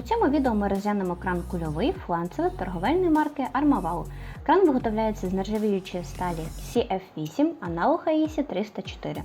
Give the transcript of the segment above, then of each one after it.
У цьому відео ми розглянемо кран кульовий фланцевий торговельної марки Armavau. Кран виготовляється з нержавіючої сталі CF8, аналог AISI 304.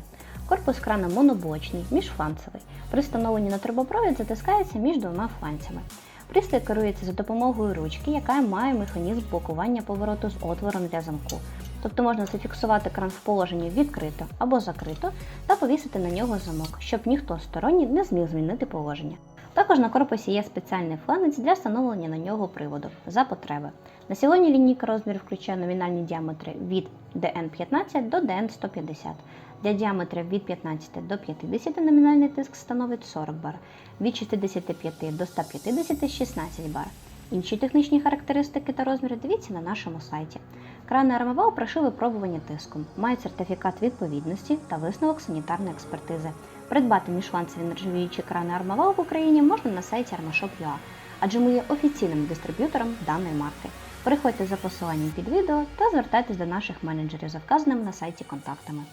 Корпус крана моноблочний, міжфланцевий. При встановленні на трубопровід затискається між двома фланцями. Пристрій керується за допомогою ручки, яка має механізм блокування повороту з отвором для замку. Тобто можна зафіксувати кран в положенні відкрито або закрито та повісити на нього замок, щоб ніхто сторонній не зміг змінити положення. Також на корпусі є спеціальний фланець для встановлення на нього приводу за потреби. На сьогодні лінійка розмірів включає номінальні діаметри від DN15 до DN150. Для діаметрів від 15 до 50 номінальний тиск становить 40 бар, від 65 до 150 – 16 бар. Інші технічні характеристики та розміри дивіться на нашому сайті. Крани Армавау пройшли випробування тиском, мають сертифікат відповідності та висновок санітарної експертизи. Придбати міжфланцеві нержавіючі крани Армавау в Україні можна на сайті Armashop.ua, адже ми є офіційним дистриб'ютором даної марки. Переходьте за посиланням під відео та звертайтесь до наших менеджерів за вказаним на сайті контактами.